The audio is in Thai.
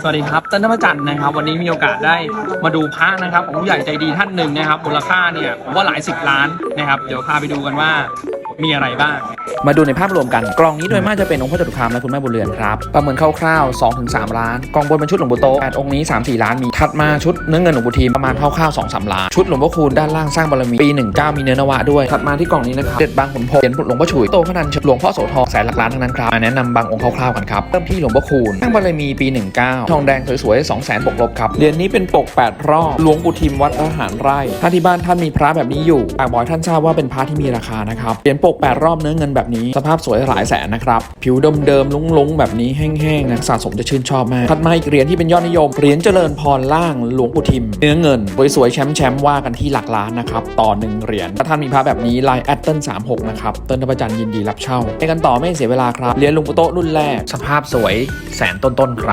สวัสดีครับต้นนพจันทร์นะครับ วันนี้มีโอกาสได้มาดูพระนะครับของผู้ใหญ่ใจดีท่านหนึ่งนะครับมูลค่าเนี่ยผมว่าหลายสิบล้านนะครับ เดี๋ยวพาไปดูกันว่า มีอะไรบ้าง มาดูในภาพรวมกัน กล่องนี้โดยมากจะเป็นองค์พระจตุคามและคุณแม่บุญเรือนครับประเมินคร่าวๆ2-3ล้านกล่องบนเป็นชุดหลวงปู่โตะ8องค์นี้ 3-4 ล้านมีถัดมาชุดเนื้อเงินหลวงปู่ทีมประมาณคร่าวๆ2-3ล้านชุดหลวงพ่อคูณด้านล่างสร้างบารมีปี 19 มีเนื้อนวะด้วยถัดมาที่กล่องนี้นะครับเด็ดบางขุนพรเหรียญหลวงพ่อฉุยโตพนันหลวงพ่อโสธรแสนหลักล้านทั้งนั้นครับมาแนะนำบางองค์คร่าวๆกันครับเริ่มที่หลวงพ่อคูณสร้างบารมีปี 19 ทองแดงสวยๆ2 0 0 0 0บกลบครับเหรียญนี้เป็นปก8รอบหลวงปู่ทิมวัดอาหารไร่ถ้าที่บ้านท่านมีพระแบบนี้อยู่ฝากบอกท่านทราบว่าเป็นพระที่มีราคานะครับเหรียญปก 8 รอบเนื้อเงินแบบนี้ สภาพสวยหลายแสนนะครับ ผิวเดิมๆลุ้งๆ แบบนี้แห้งๆนะสะสมจะชื่นชอบมากถัดมาอีกเหรียญที่เป็นยอดนิยมเหรียญเจริญพรล่างหลวงปู่ทิม เนื้อเงินสวยๆแชมป์ๆว่ากันที่หลักล้านนะครับต่อหนึ่งเหรียญถ้าท่านมีพระแบบนี้ลายแอตเติล36นะครับเติ้ลทพจันทร์ยินดีรับเช่าไปกันต่อไม่เสียเวลาครับเหรียญหลวงปู่โตรุ่นแรกสภาพสวยแสนต้นๆครับ